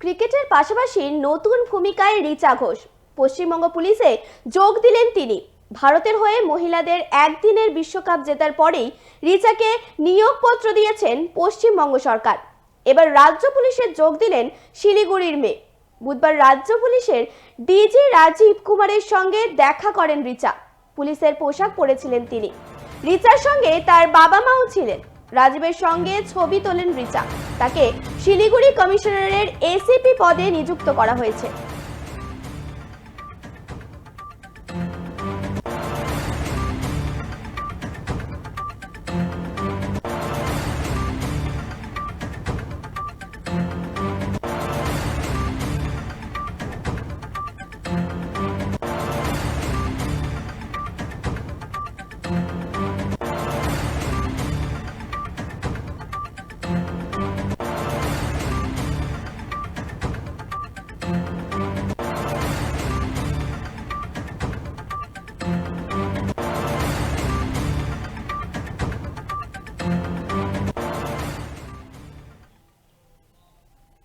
ক্রিকেটের পাশাপাশি নতুন ভূমিকায় রিচা ঘোষ। পশ্চিমবঙ্গ পুলিশে যোগ দিলেন তিনি। ভারতের হয়ে মহিলাদের একদিনের বিশ্বকাপ জেতার পরেই রিচাকে নিয়োগপত্র দিয়েছেন পশ্চিমবঙ্গ সরকার। এবার রাজ্য পুলিশে যোগ দিলেন শিলিগুড়ির মেয়ে। বুধবার রাজ্য পুলিশের ডিজি রাজীব কুমারের সঙ্গে দেখা করেন রিচা। পুলিশের পোশাক পরেছিলেন তিনি। রিচার সঙ্গে তার বাবা মাও ছিলেন। রাজীবের সঙ্গে ছবি তোলেন রিচা তাকে শিলিগুড়ি কমিশনারের এসিপি পদে নিযুক্ত করা হয়েছে